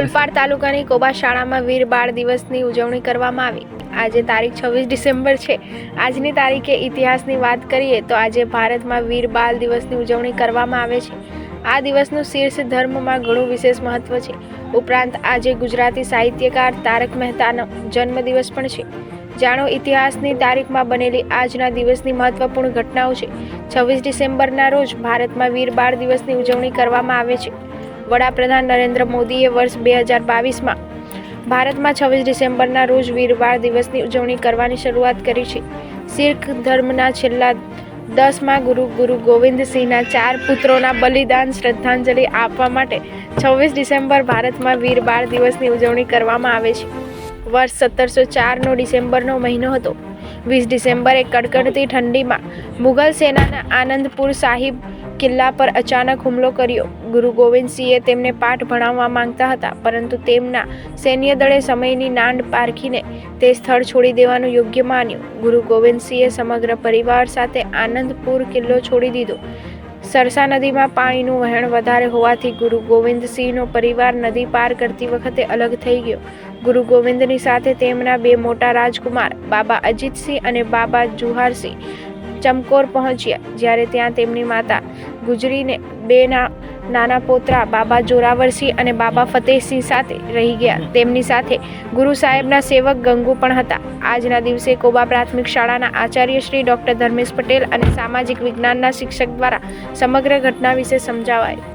ઓલપાડ તાલુકાની કોબા શાળામાં વીર બાળ દિવસની ઉજવણી કરવામાં આવી. આજે તારીખ છવ્વીસ ડિસેમ્બર છે. આજની તારીખે ઇતિહાસની વાત કરીએ તો આજે ભારતમાં વીર બાળ દિવસની ઉજવણી કરવામાં આવે છે. આ દિવસનું શીર્ષ ધર્મમાં ઘણું વિશેષ મહત્વ છે. ઉપરાંત આજે ગુજરાતી સાહિત્યકાર તારક મહેતાનો જન્મદિવસ પણ છે. જાણો ઇતિહાસની તારીખમાં બનેલી આજના દિવસની મહત્વપૂર્ણ ઘટનાઓ છે. છવ્વીસ ડિસેમ્બરના રોજ ભારતમાં વીર બાળ દિવસની ઉજવણી કરવામાં આવે છે. વડાપ્રધાન નરેન્દ્ર મોદીએ વર્ષ બે હજાર બાવીસમાં ભારતમાં છવ્વીસ ડિસેમ્બરના રોજ વીરવાર દિવસની ઉજવણી કરવાની શરૂઆત કરી છે. શીખ ધર્મના છેલ્લા દસમાં ગુરુ ગુરુ ગોવિંદસિંહના ચાર પુત્રોના બલિદાન શ્રદ્ધાંજલિ આપવા માટે છવ્વીસ ડિસેમ્બર ભારતમાં વીર બાળ દિવસની ઉજવણી કરવામાં આવે છે. વર્ષ સત્તરસો ચારનો ડિસેમ્બરનો મહિનો હતો. વીસ ડિસેમ્બરે કડકડતી ઠંડીમાં મુઘલ સેનાના આનંદપુર સાહિબ કિલ્લા પર અચાનક હુમલો કર્યો. ગુરુ ગોવિંદસિંહે તેમને પાઠ ભણાવવા માંગતા હતા, પરંતુ તેમના સૈન્ય દળે સમયની નાંડ પારખીને તે સ્થળ છોડી દેવાનું યોગ્ય માન્યું. ગુરુ ગોવિંદસિંહે સમગ્ર પરિવાર સાથે આનંદપુર કિલ્લો છોડી દીધો. સરસા નદીમાં પાણીનું વહેણ વધારે હોવાથી ગુરુ ગોવિંદસિંહનો પરિવાર નદી પાર કરતી વખતે અલગ થઈ ગયો. ગુરુ ગોવિંદની સાથે તેમના બે મોટા રાજકુમાર, બાબા અજીતસિંહ અને બાબા જુહારસિંહ, ચમકોર પહોંચ્યા. જ્યારે ત્યાં તેમની માતા ગુજરીને બેના નાના પોતરા બાબા જોરાવરસિંહ અને બાબા ફતેહસિંહ સાથે રહી ગયા. તેમની સાથે ગુરુ સાહેબના સેવક ગંગુ પણ હતા. આજના દિવસે કોબા પ્રાથમિક શાળાના આચાર્ય શ્રી ડૉક્ટર ધર્મેશ પટેલ અને સામાજિક વિજ્ઞાનના શિક્ષક દ્વારા સમગ્ર ઘટના વિશે સમજાવાય.